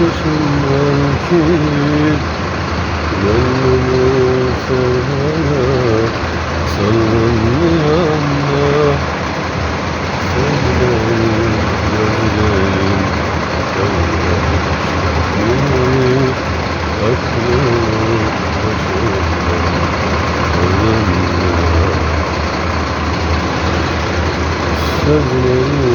düşünmem ki Gönlümü sevmeye salınmayan da Sevgilim, gözlerim, gözlerim Aklım Sözlerim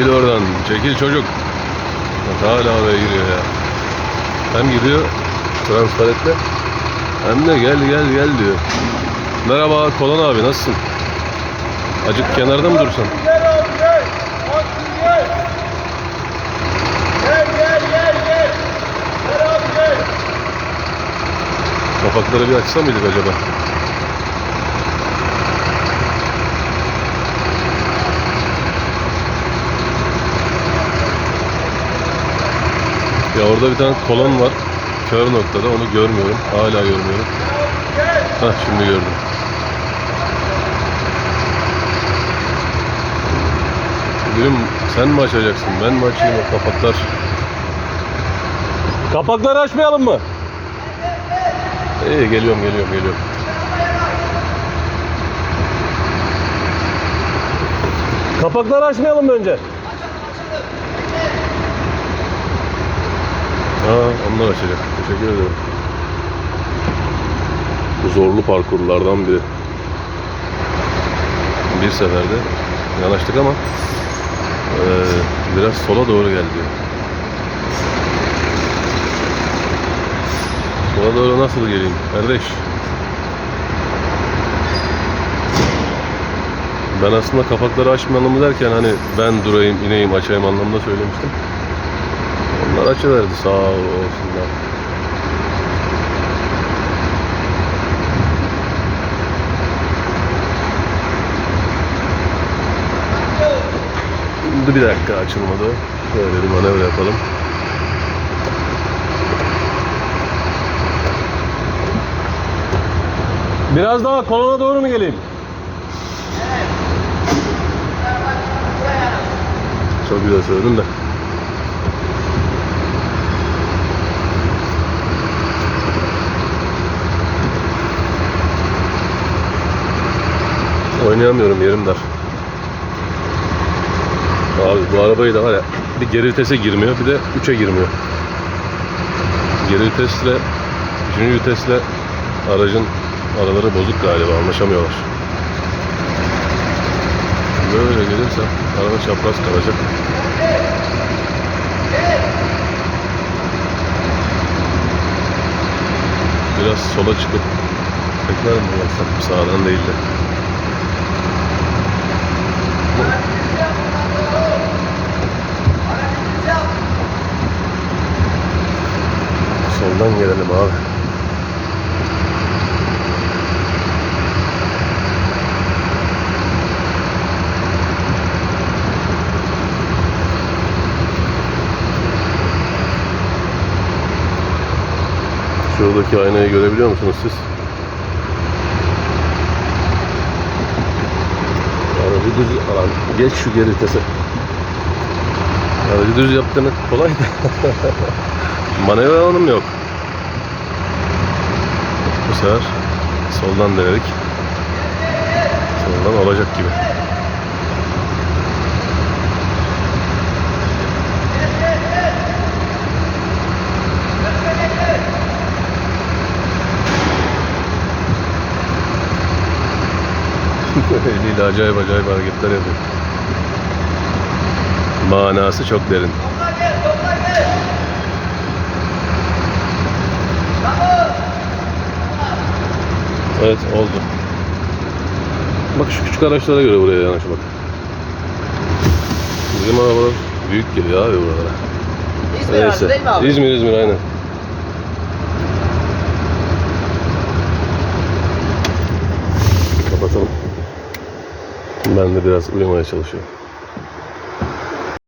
Çekil oradan, çekil çocuk. Bak hala oraya giriyor ya. Hem gidiyor transparentle hem de gel gel gel diyor. Merhaba Kolan abi nasılsın? Acık kenarda mı dursan? Gel abi gel. Hakkın gel. Gel gel. Kapakları bir açsa mıydık acaba? Ya orada bir tane kolon var. Kör noktada onu görmüyorum. Hala görmüyorum. Hah şimdi gördüm. Gülüm sen mi açacaksın? Ben mi açayım o kapaklar? Kapakları açmayalım mı? İyi geliyorum geliyorum geliyorum. Kapakları açmayalım önce? Ha, onlar açacak. Teşekkür ederim. Zorlu parkurlardan biri. Bir seferde yanaştık ama eee, biraz sola doğru geldi. Sola doğru nasıl geleyim kardeş? Ben aslında kapakları açmayalım derken hani ben durayım, ineyim, açayım anlamında söylemiştim. Onlar açıverdi sağ olsunlar. Dur bir dakika açılmadı. Şöyle bir manevra yapalım. Biraz daha kolona doğru mu geleyim? Çok güzel söyledin de. Oynayamıyorum yerim dar. Abi bu arabayı da var ya bir geri vitese girmiyor bir de 3'e girmiyor. Geri vitesle 3. vitesle aracın araları bozuk galiba anlaşamıyorlar. Böyle gelirse araba çapraz kalacak. Biraz sola çıkıp tekrar mı yapsam sağdan değil de. Soldan gelelim abi. Şuradaki aynayı görebiliyor musunuz siz? Aracı düz alan. Geç şu geri vitese. Aracı düz yaptığını kolay da. Manevra alanım yok. Sefer soldan denedik. Soldan olacak gibi. Eliyle acayip acayip hareketler yapıyor. Manası çok derin. Topla gel topla gel. Bravo. Evet oldu. Bak şu küçük araçlara göre buraya yanaşmak. Bizim arabalar büyük geliyor abi buralara. İzmir arası değil mi abi? İzmir İzmir aynen. Kapatalım. Ben de biraz uyumaya çalışıyorum.